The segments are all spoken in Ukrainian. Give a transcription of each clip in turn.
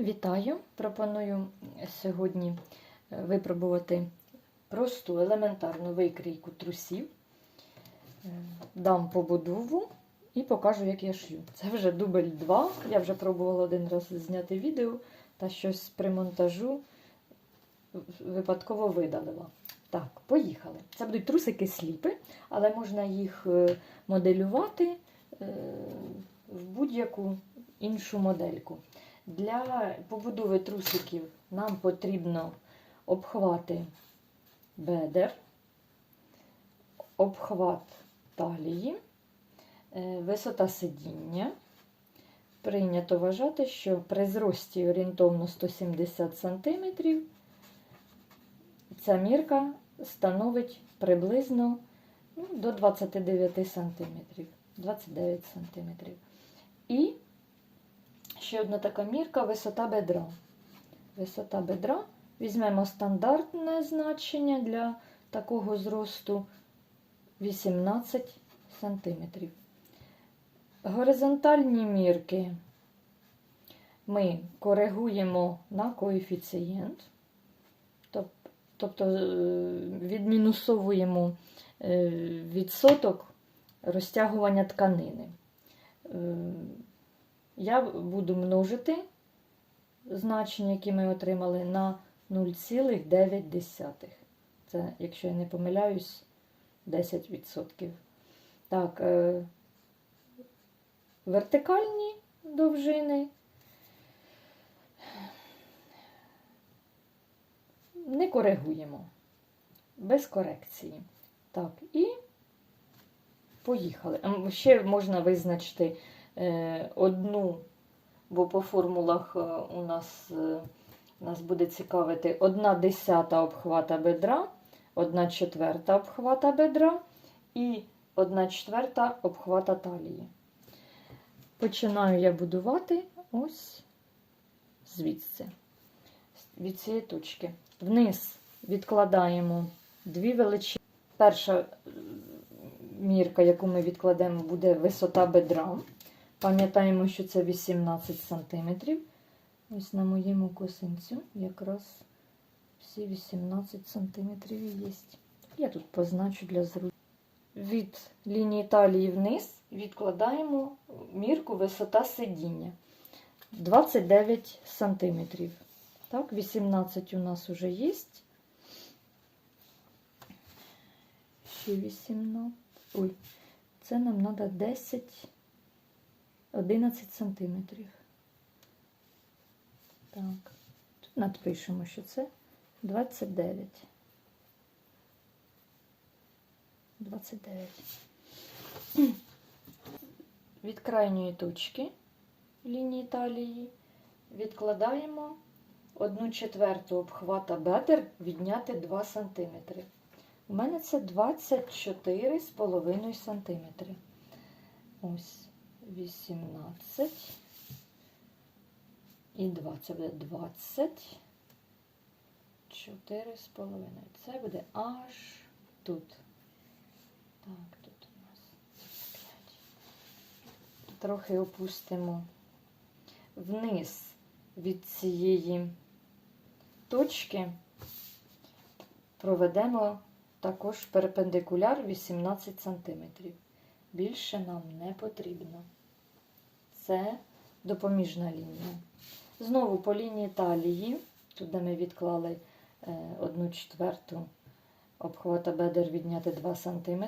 Вітаю! Пропоную сьогодні е, випробувати просту елементарну викрійку трусів. Е, Дам побудову і покажу, як я шью. Це вже дубль 2. Я вже пробувала один раз зняти відео та щось при монтажу випадково видалила. Так, поїхали. Це будуть трусики сліпи, але можна їх е, моделювати в будь-яку іншу модельку. Для побудови трусиків нам потрібно обхвати бедер, обхват талії, е, висота сидіння. Прийнято вважати, що при зрості орієнтовно 170 см ця мірка становить приблизно ну, до 29 см. 29 см. І ще одна така мірка висота бедра. Висота бедра. Візьмемо стандартне значення для такого зросту 18 см. Горизонтальні мірки ми коригуємо на коефіцієнт, тобто відмінусовуємо відсоток розтягування тканини. Я буду множити значення, які ми отримали, на 0,9. Це, якщо я не помиляюсь, 10%. Так, е, вертикальні довжини. Не коригуємо, без корекції. Так, і поїхали. Ще можна визначити одну, бо по формулах у нас нас буде цікавити одна десята обхвата бедра, одна четверта обхвата бедра і одна четверта обхвата талії. Починаю я будувати ось звідси, від цієї точки. Вниз відкладаємо дві величини. Перша мірка, яку ми відкладемо, буде висота бедра. Пам'ятаємо, що це 18 см. Ось на моєму косинцю якраз всі 18 см є. Я тут позначу для зручності. Від лінії талії вниз відкладаємо мірку висота сидіння 29 см. Так, 18 у нас вже є. Ще 18. Ой, це нам треба 10. 11 сантиметрів. Так, тут надпишемо, що це 29. 29. Від крайньої точки лінії талії відкладаємо 1 четверту обхвата бедер відняти 2 см. У мене це 24,5 см. Ось. 18 і 2. Це буде 20. 4,5. Це буде аж тут. Так, тут у нас 5. Трохи опустимо вниз від цієї точки, проведемо також перпендикуляр 18 см. Більше нам не потрібно це допоміжна лінія. Знову по лінії талії, тут де ми відклали 1 четверту обхвата бедер відняти 2 см,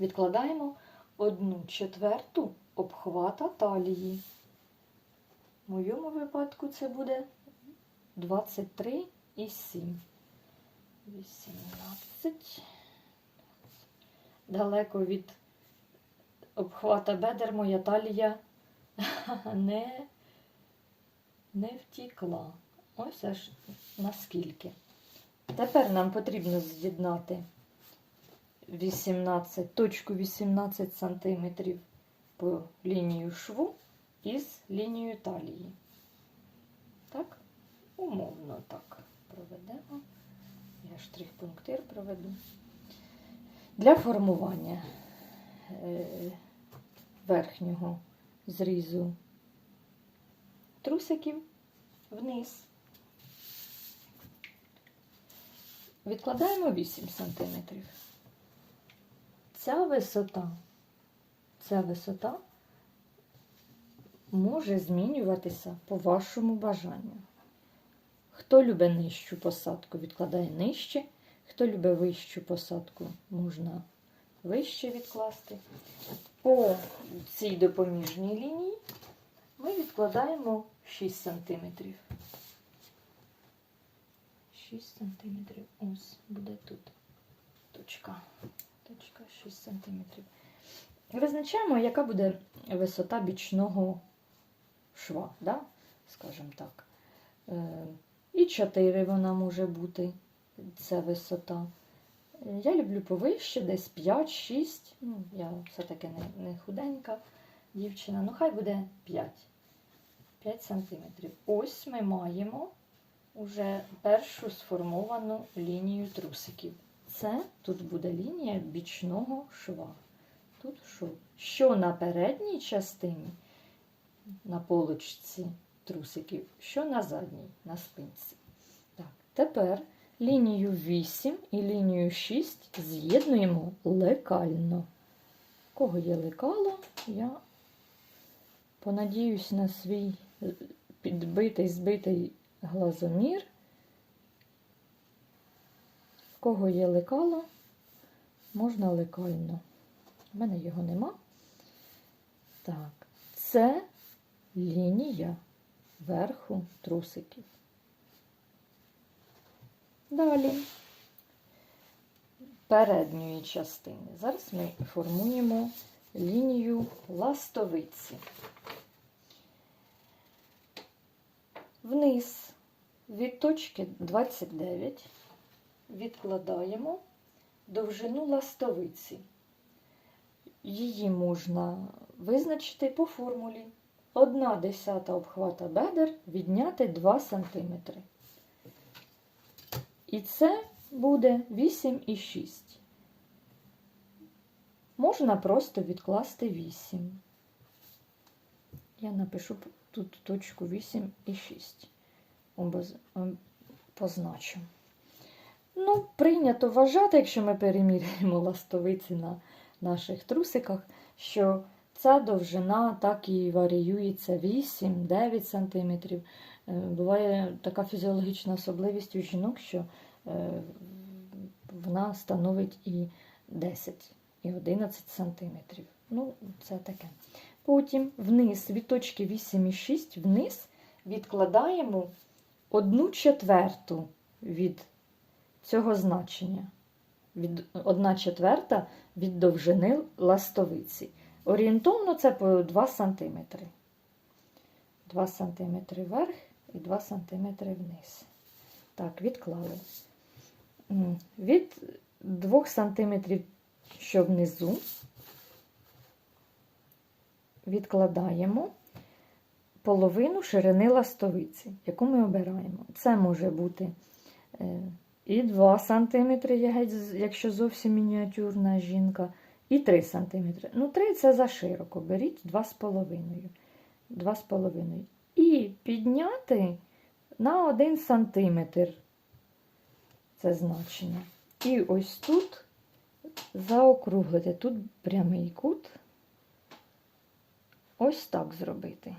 відкладаємо 1 четверту обхвата талії. В моєму випадку це буде 23,7. 18. Далеко від обхвата бедер моя талія не не втікла. Ось аж наскільки. Тепер нам потрібно з'єднати 18, точку 18 см по лінію шву із лінією талії. Так, умовно так проведемо. Я штрих-пунктир проведу. Для формування верхнього зрізу трусиків вниз. Відкладаємо 8 см. Ця висота, ця висота може змінюватися по вашому бажанню. Хто любить нижчу посадку, відкладає нижче. Хто любить вищу посадку, можна вище відкласти. По цій допоміжній лінії ми відкладаємо 6 см. 6 см. Ось буде тут точка. Точка 6 см. Визначаємо, яка буде висота бічного шва, да? скажімо так. Е, І 4 вона може бути, ця висота. Я люблю повище, десь 5-6. Ну, я все-таки не, не худенька дівчина. Ну, хай буде 5. 5 см. Ось ми маємо уже першу сформовану лінію трусиків. Це тут буде лінія бічного шва. Тут шов. Що на передній частині, на полочці трусиків, що на задній, на спинці. Так, тепер лінію 8 і лінію 6 з'єднуємо лекально. Кого є лекало, я понадіюсь на свій підбитий, збитий глазомір. Кого є лекало, можна лекально. У мене його нема. Так, це лінія верху трусиків. Далі передньої частини. Зараз ми формуємо лінію ластовиці. Вниз від точки 29 відкладаємо довжину ластовиці. Її можна визначити по формулі. 1 десята обхвата бедер відняти 2 см. І це буде 8,6. Можна просто відкласти 8. Я напишу тут точку 8,6. Обоз... ом, Позначу. Ну, прийнято вважати, якщо ми переміряємо ластовиці на наших трусиках, що ця довжина так і варіюється 8-9 см. Буває така фізіологічна особливість у жінок, що е, вона становить і 10, і 11 см. Ну, це таке. Потім вниз від точки 8,6 вниз відкладаємо 1 четверту від цього значення. Від 1 четверта від довжини ластовиці. Орієнтовно це по 2 см. 2 см вверх і 2 см вниз. Так, відклали. Від 2 см, що внизу, відкладаємо половину ширини ластовиці, яку ми обираємо. Це може бути е, і 2 см, якщо зовсім мініатюрна жінка, і 3 см. Ну, 3 це за широко. Беріть 2,5. 2,5. І підняти на 1 см це значення. І ось тут заокруглити. Тут прямий кут. Ось так зробити.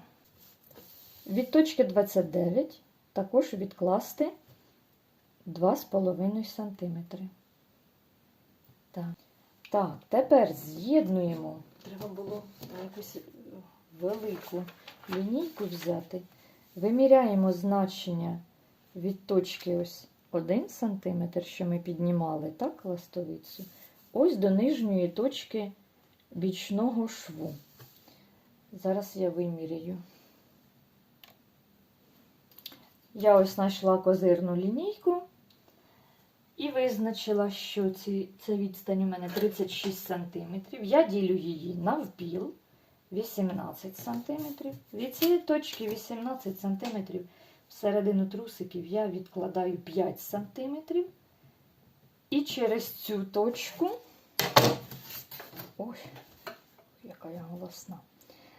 Від точки 29 також відкласти 2,5 см. Так. Так, тепер з'єднуємо. Треба було якусь велику лінійку взяти. Виміряємо значення від точки ось 1 см, що ми піднімали, так, ластовицю, ось до нижньої точки бічного шву. Зараз я виміряю. Я ось знайшла козирну лінійку і визначила, що ці, ця відстань у мене 36 см. Я ділю її навпіл 18 см. Від цієї точки 18 см всередину трусиків я відкладаю 5 см. І через цю точку, ой, яка я голосна,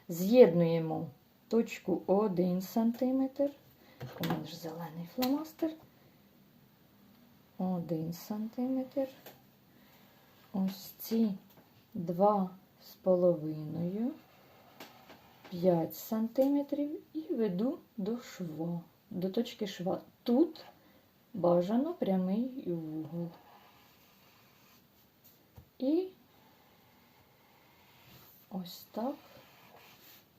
з'єднуємо точку 1 см. У мене ж зелений фломастер. 1 см. Ось ці два з половиною. 5 см і веду до шва, до точки шва. Тут бажано прямий вугол. І ось так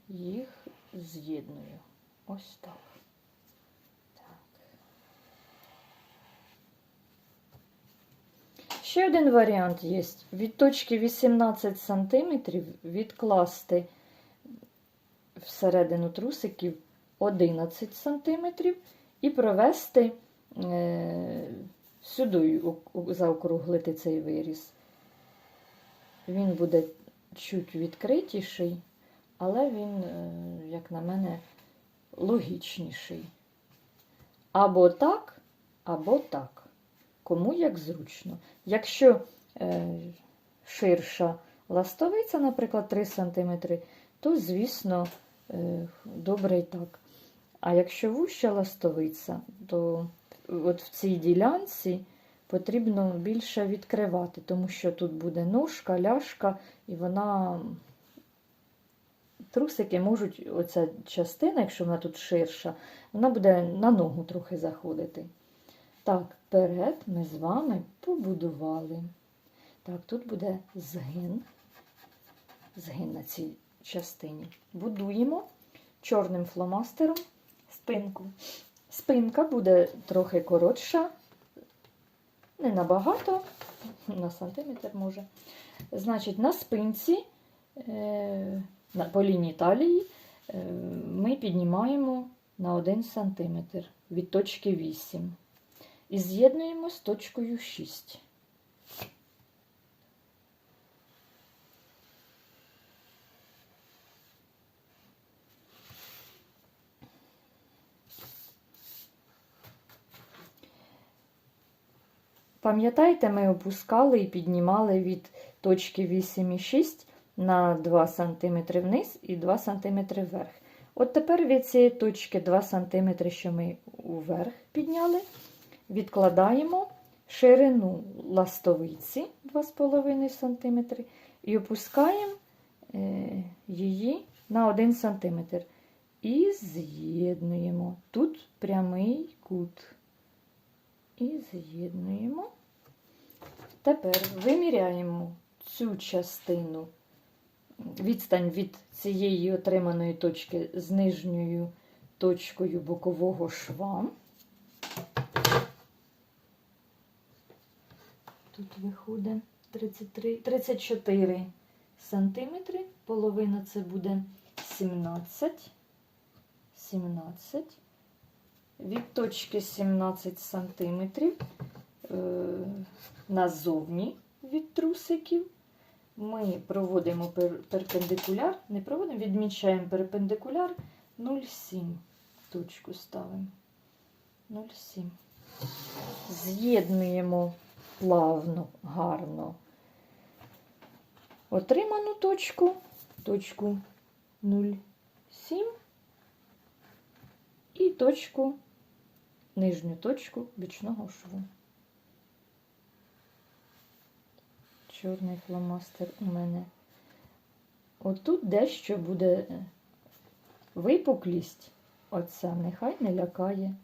їх з'єдную. Ось так. Ще один варіант є. Від точки 18 см відкласти всередину трусиків 11 см і провести е, сюди, заокруглити цей виріз. Він буде чуть відкритіший, але він, е, як на мене, логічніший. Або так, або так. Кому як зручно. Якщо е, ширша ластовиця, наприклад, 3 см, то, звісно, е, добре і так. А якщо вуща ластовиця, то от в цій ділянці потрібно більше відкривати, тому що тут буде ножка, ляшка, і вона. Трусики можуть, оця частина, якщо вона тут ширша, вона буде на ногу трохи заходити. Так, вперед ми з вами побудували. Так, тут буде згин. Згин на цій частині. Будуємо чорним фломастером спинку. Спинка буде трохи коротша, не набагато, на сантиметр може. Значить, на спинці, е, по лінії талії, е, ми піднімаємо на 1 см від точки 8 і з'єднуємо з точкою 6. Пам'ятаєте, ми опускали і піднімали від точки 8,6 на 2 см вниз і 2 см вверх. От тепер від цієї точки 2 см, що ми вверх підняли, відкладаємо ширину ластовиці 2,5 см і опускаємо е, її на 1 см. І з'єднуємо. Тут прямий кут. І з'єднуємо. Тепер виміряємо цю частину, відстань від цієї отриманої точки з нижньою точкою бокового шва. Тут виходить 33, 34 сантиметри, половина це буде 17, 17 від точки 17 см е, назовні від трусиків. Ми проводимо пер- перпендикуляр, не проводимо, відмічаємо перпендикуляр 0,7. Точку ставимо. 0,7. З'єднуємо плавно, гарно отриману точку, точку 0,7 і точку, нижню точку бічного шву. Чорний фломастер у мене. Отут дещо буде е, випуклість, оця нехай не лякає.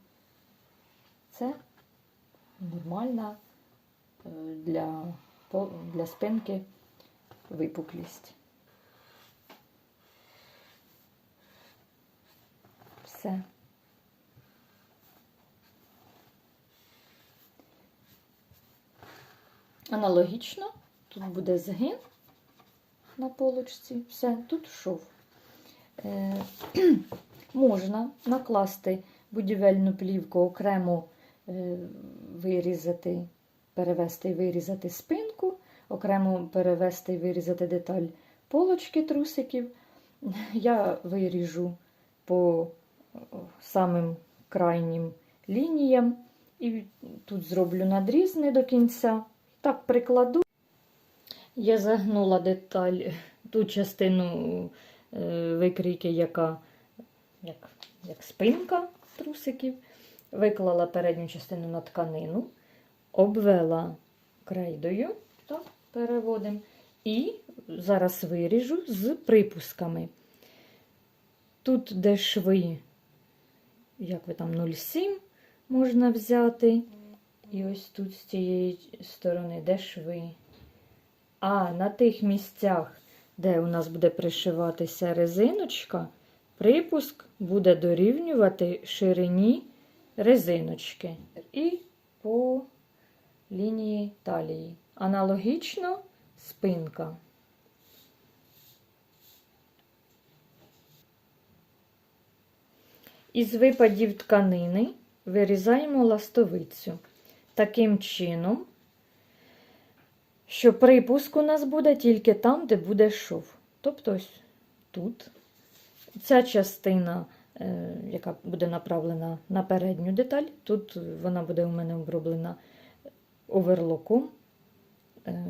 Це нормальна для, для спинки випуклість. Все. Аналогічно, тут буде згин на полочці, все, тут шов. Е, можна накласти будівельну плівку, окремо е, вирізати, перевести і вирізати спинку, окремо перевести і вирізати деталь полочки трусиків. Я виріжу по самим крайнім лініям і тут зроблю надріз не до кінця. Так прикладу. Я загнула деталь, ту частину е, викрійки, яка як, як спинка трусиків. Виклала передню частину на тканину, обвела крейдою, так, переводимо, і зараз виріжу з припусками. Тут, де шви, як ви там 0,7 можна взяти. І ось тут з цієї сторони, де шви. А на тих місцях, де у нас буде пришиватися резиночка, припуск буде дорівнювати ширині резиночки і по лінії талії. Аналогічно спинка. Із випадів тканини вирізаємо ластовицю. Таким чином, що припуск у нас буде тільки там, де буде шов. Тобто ось тут. Ця частина, е, яка буде направлена на передню деталь, тут вона буде у мене оброблена оверлоком. Е,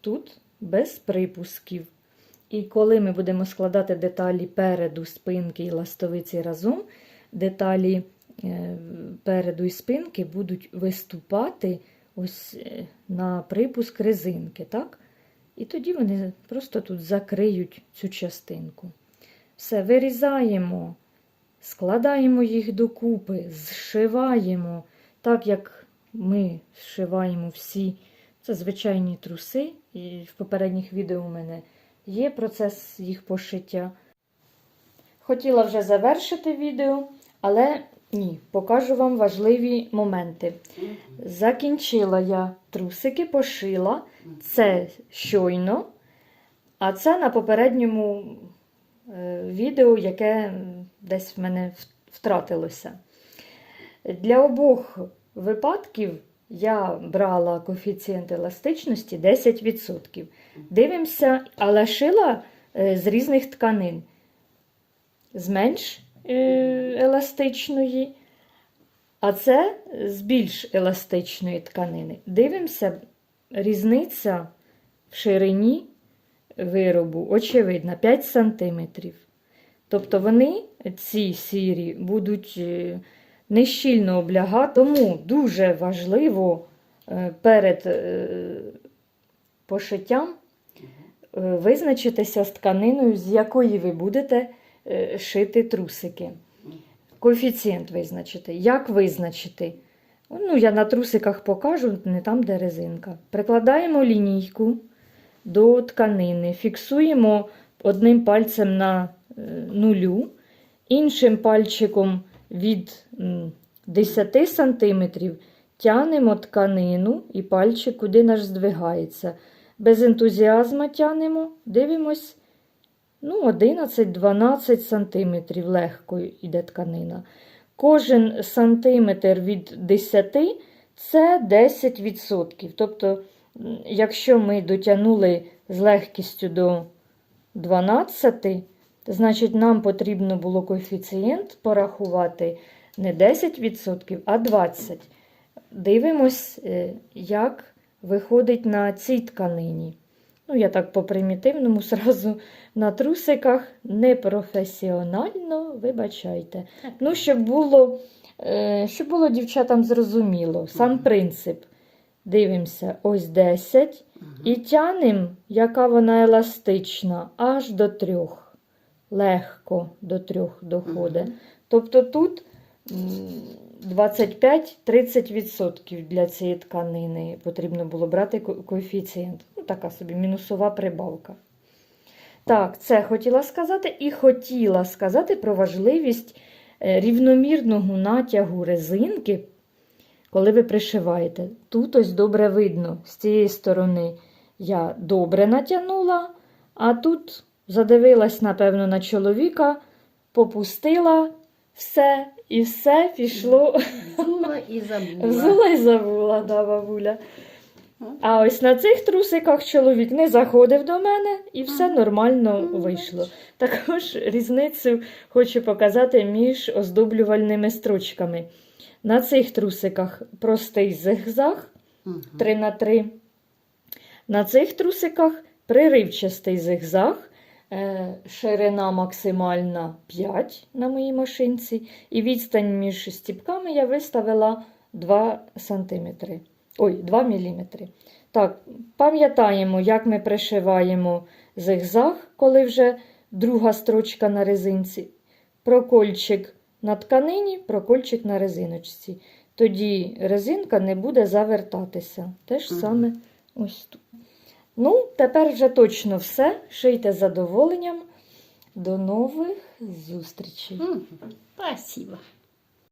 Тут без припусків. І коли ми будемо складати деталі переду, спинки і ластовиці разом, деталі е, переду і спинки будуть виступати ось е, на припуск резинки, так? І тоді вони просто тут закриють цю частинку. Все, вирізаємо, складаємо їх докупи, зшиваємо, так як ми зшиваємо всі. Це звичайні труси, і в попередніх відео у мене є процес їх пошиття. Хотіла вже завершити відео, але ні, покажу вам важливі моменти. Закінчила я трусики, пошила. Це щойно, а це на попередньому е, відео, яке десь в мене втратилося. Для обох випадків я брала коефіцієнт еластичності 10%. Дивимося, але шила е, з різних тканин. З менш е, еластичної, а це з більш еластичної тканини. Дивимося, різниця в ширині виробу, очевидна, 5 см. Тобто вони, ці сірі, будуть е, нещільно облягати, тому дуже важливо е, перед е, пошиттям е, визначитися з тканиною, з якої ви будете шити трусики. Коефіцієнт визначити. Як визначити? Ну, я на трусиках покажу, не там, де резинка. Прикладаємо лінійку до тканини, фіксуємо одним пальцем на нулю, іншим пальчиком від 10 см тянемо тканину і пальчик куди наш здвигається. Без ентузіазму тянемо, дивимось, ну, 11-12 см легко йде тканина. Кожен сантиметр від 10 це 10%. Тобто, якщо ми дотягнули з легкістю до 12, значить нам потрібно було коефіцієнт порахувати не 10%, а 20%. Дивимось, е, як виходить на цій тканині. Ну, я так по примітивному сразу на трусиках непрофесіонально, вибачайте. Ну, щоб було, е, щоб було дівчатам зрозуміло, сам принцип. Дивимося, ось 10. І тянемо, яка вона еластична, аж до трьох. Легко до трьох доходить. Тобто тут 25-30% для цієї тканини потрібно було брати коефіцієнт. Ну, така собі мінусова прибавка. Так, це хотіла сказати, і хотіла сказати про важливість е, рівномірного натягу резинки, коли ви пришиваєте. Тут ось добре видно, з цієї сторони я добре натягнула, а тут задивилась, напевно, на чоловіка, попустила все, і все пішло. Взула і забула. Взула і забула, да, бабуля. А ось на цих трусиках чоловік не заходив до мене і все нормально Ну, вийшло. Також різницю хочу показати між оздоблювальними строчками. На цих трусиках простий зигзаг 3 на 3 На цих трусиках приривчастий зигзаг Ширина максимальна 5 на моїй машинці. І відстань між стіпками я виставила 2 см. Ой, 2 мм. Так, пам'ятаємо, як ми пришиваємо зигзаг, коли вже друга строчка на резинці. Прокольчик на тканині, прокольчик на резиночці. Тоді резинка не буде завертатися. Те ж саме ось тут. Ну, тепер вже точно все. Шийте з задоволенням. До нових зустрічей. Спасибо.